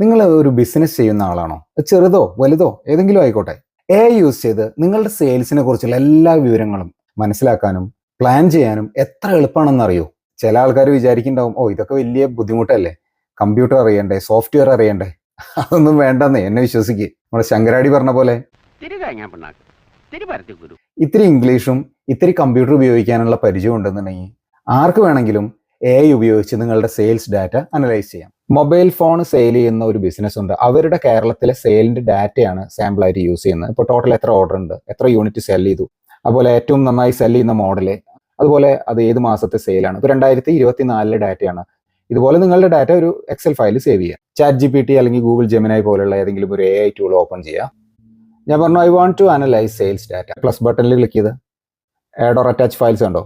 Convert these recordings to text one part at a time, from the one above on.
നിങ്ങൾ ഒരു ബിസിനസ് ചെയ്യുന്ന ആളാണോ? ചെറുതോ വലുതോ ഏതെങ്കിലും ആയിക്കോട്ടെ. എ യൂസ് ചെയ്ത് നിങ്ങളുടെ സെയിൽസിനെ കുറിച്ചുള്ള എല്ലാ വിവരങ്ങളും മനസ്സിലാക്കാനും പ്ലാൻ ചെയ്യാനും എത്ര എളുപ്പമാണെന്ന് അറിയോ ചില ആൾക്കാർ വിചാരിക്കുന്നുണ്ടാവും ഓ ഇതൊക്കെ വലിയ ബുദ്ധിമുട്ടല്ലേ? കമ്പ്യൂട്ടർ അറിയണ്ടേ സോഫ്റ്റ്വെയർ അറിയണ്ടേ? അതൊന്നും വേണ്ടെന്നേ എന്നെ വിശ്വസിക്ക്. നമ്മുടെ ശങ്കരാടി പറഞ്ഞ പോലെ. ഇത്തിരി ഇംഗ്ലീഷും ഇത്തിരി കമ്പ്യൂട്ടർ ഉപയോഗിക്കാനുള്ള പരിചയം ഉണ്ടെന്നുണ്ടെങ്കിൽ ആർക്ക് വേണമെങ്കിലും എ ഉപയോഗിച്ച് നിങ്ങളുടെ സെയിൽസ് ഡാറ്റ അനലൈസ് ചെയ്യാം. മൊബൈൽ ഫോൺ സെയിൽ ചെയ്യുന്ന ഒരു ബിസിനസ് ഉണ്ട്. അവരുടെ കേരളത്തിലെ സെയിലിന്റെ ഡാറ്റയാണ് സാമ്പിൾ ആയിട്ട് യൂസ് ചെയ്യുന്നത്. ഇപ്പോൾ ടോട്ടൽ എത്ര ഓർഡർ ഉണ്ട്? എത്ര യൂണിറ്റ് സെൽ ചെയ്തു? അതുപോലെ ഏറ്റവും നന്നായി സെൽ ചെയ്യുന്ന മോഡൽ അതുപോലെ അത് ഏത് മാസത്തെ സെയിലാണ് ഇപ്പോൾ രണ്ടായിരത്തി ഇരുപത്തി നാലിലെ ഡാറ്റയാണ് ഇതുപോലെ നിങ്ങളുടെ ഡാറ്റ ഒരു എക്സൽ ഫയൽ സേവ് ചെയ്യുക ചാറ്റ് ജി പി ടി അല്ലെങ്കിൽ ഗൂഗിൾ ജെമിനായി പോലുള്ള ഏതെങ്കിലും ഒരു എ ഐ ടൂൾ ഓപ്പൺ ചെയ്യുക ഞാൻ പറഞ്ഞു I want to analyse sales data plus ബട്ടണിൽ ക്ലിക്ക് ചെയ്ത് ആഡ് ഓർ അറ്റാച്ച് ഫയൽസ് ഉണ്ടോ?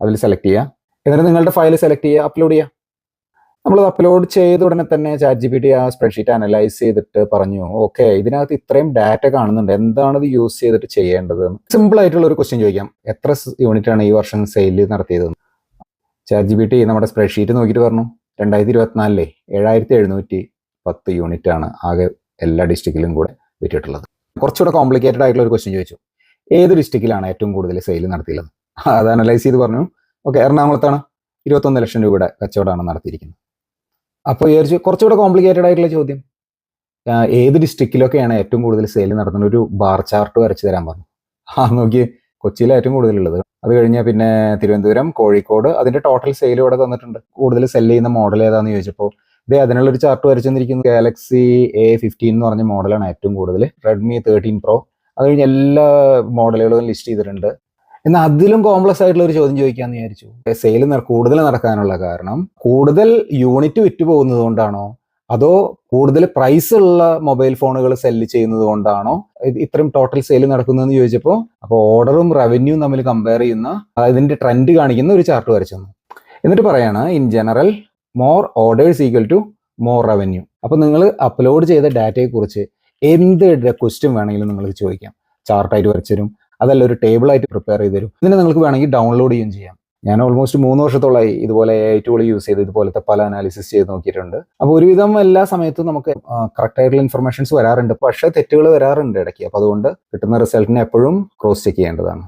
അതിൽ സെലക്ട് ചെയ്യുക എന്നിട്ട് നിങ്ങളുടെ ഫയൽ സെലക്ട് ചെയ്യുക അപ്ലോഡ് ചെയ്യുക. നമ്മൾ അപ്ലോഡ് ചെയ്ത ഉടനെ തന്നെ ചാറ്റ് ജി പി ടി ആ സ്പ്രെഡ്ഷീറ്റ് അനലൈസ് ചെയ്തിട്ട് പറഞ്ഞു ഓക്കെ ഇതിനകത്ത് ഇത്രയും ഡാറ്റ കാണുന്നുണ്ട്. എന്താണ് ഇത് യൂസ് ചെയ്തിട്ട് ചെയ്യേണ്ടത്? സിമ്പിൾ ആയിട്ടുള്ള ഒരു ക്വസ്റ്റ്യൻ ചോദിക്കാം. എത്ര യൂണിറ്റ് ആണ് ഈ വർഷം സെയിൽ നടത്തിയത്? ചാറ്റ് ജി പി ടി നമ്മുടെ സ്പ്രെഡ്ഷീറ്റ് നോക്കിയിട്ട് പറഞ്ഞു രണ്ടായിരത്തി ഇരുപത്തിനാലിലെ ഏഴായിരത്തി എഴുന്നൂറ്റി പത്ത് യൂണിറ്റ് ആണ് ആകെ എല്ലാ ഡിസ്ട്രിക്റ്റിലും കൂടെ വിറ്റിട്ടുള്ളത്. കുറച്ചുകൂടെ കോംപ്ലിക്കേറ്റഡ് ആയിട്ടുള്ള ഒരു ക്വസ്റ്റ്യൻ ചോദിച്ചു. ഏത് ഡിസ്ട്രിക്റ്റിലാണ് ഏറ്റവും കൂടുതൽ സെയിൽ നടത്തിയത് അത് അനലൈസ് ചെയ്ത് പറഞ്ഞു ഓക്കെ എറണാകുളത്താണ്. ഇരുപത്തൊന്ന് ലക്ഷം രൂപയുടെ കച്ചവടമാണ് നടത്തിയിരിക്കുന്നത്. അപ്പോൾ വിചാരിച്ചു കുറച്ചുകൂടെ കോംപ്ലിക്കേറ്റഡ് ആയിട്ടുള്ള ചോദ്യം. ഏത് ഡിസ്ട്രിക്റ്റിലൊക്കെയാണ് ഏറ്റവും കൂടുതൽ സെയിൽ നടത്തുന്ന ഒരു ബാർ ചാർട്ട് വരച്ചു തരാൻ പറഞ്ഞു. ആ നോക്കി കൊച്ചിയിലാണ് ഏറ്റവും കൂടുതലുള്ളത്. അത് കഴിഞ്ഞാൽ പിന്നെ തിരുവനന്തപുരം കോഴിക്കോട് അതിന്റെ ടോട്ടൽ സെയിൽ ഇവിടെ തന്നിട്ടുണ്ട്. കൂടുതൽ സെൽ ചെയ്യുന്ന മോഡൽ ഏതാന്ന് ചോദിച്ചപ്പോൾ ഇതേ അതിനുള്ള ഒരു ചാർട്ട് വരച്ചു തന്നിരിക്കുന്നത് ഗാലക്സി എ ഫിഫ്റ്റീൻ എന്ന് പറഞ്ഞ മോഡലാണ് ഏറ്റവും കൂടുതൽ. റെഡ്മി തേർട്ടീൻ പ്രോ അത് കഴിഞ്ഞ് എല്ലാ മോഡലുകളും ലിസ്റ്റ് ചെയ്തിട്ടുണ്ട്. എന്നാൽ അതിലും കോംപ്ലക്സ് ആയിട്ടുള്ള ഒരു ചോദ്യം ചോദിക്കാന്ന് വിചാരിച്ചു. സെയിൽ കൂടുതൽ നടക്കാനുള്ള കാരണം കൂടുതൽ യൂണിറ്റ് വിറ്റ് പോകുന്നത് കൊണ്ടാണോ? അതോ കൂടുതൽ പ്രൈസ് ഉള്ള മൊബൈൽ ഫോണുകൾ സെല്ല് ചെയ്യുന്നത് കൊണ്ടാണോ? ഇത്രയും ടോട്ടൽ സെയിൽ നടക്കുന്നതെന്ന് ചോദിച്ചപ്പോൾ അപ്പോൾ ഓർഡറും റവന്യൂവും തമ്മിൽ കമ്പയർ ചെയ്യുന്ന അതിന്റെ ട്രെൻഡ് കാണിക്കുന്ന ഒരു ചാർട്ട് വരച്ചു എന്നിട്ട് പറയാണ് in general more orders equal to more revenue അപ്പോൾ നിങ്ങൾ അപ്ലോഡ് ചെയ്ത ഡാറ്റയെ കുറിച്ച് എന്ത് ക്വസ്റ്റ്യൻ വേണമെങ്കിലും നിങ്ങൾക്ക് ചോദിക്കാം. ചാർട്ടായിട്ട് വരച്ചു തരും. അതല്ല ഒരു ടേബിൾ ആയിട്ട് പ്രിപ്പയർ ചെയ്ത് തരും. ഇതിനെ നിങ്ങൾക്ക് വേണമെങ്കിൽ ഡൗൺലോഡ് ചെയ്യുകയും ചെയ്യാം. ഞാൻ ഓൾമോസ്റ്റ് മൂന്ന് വർഷത്തോളമായി ഇതുപോലെ എ ഐ ടൂൾ യൂസ് ചെയ്ത് ഇതുപോലത്തെ പല അനാലിസിസ് ചെയ്ത് നോക്കിയിട്ടുണ്ട്. അപ്പോൾ ഒരുവിധം എല്ലാ സമയത്തും നമുക്ക് കറക്റ്റ് ആയിട്ടുള്ള ഇൻഫർമേഷൻസ് വരാറുണ്ട്. പക്ഷേ തെറ്റുകൾ വരാറുണ്ട് ഇടയ്ക്ക്. അപ്പോൾ അതുകൊണ്ട് കിട്ടുന്ന റിസൾട്ടിനെ എപ്പോഴും ക്രോസ് ചെക്ക് ചെയ്യേണ്ടതാണ്.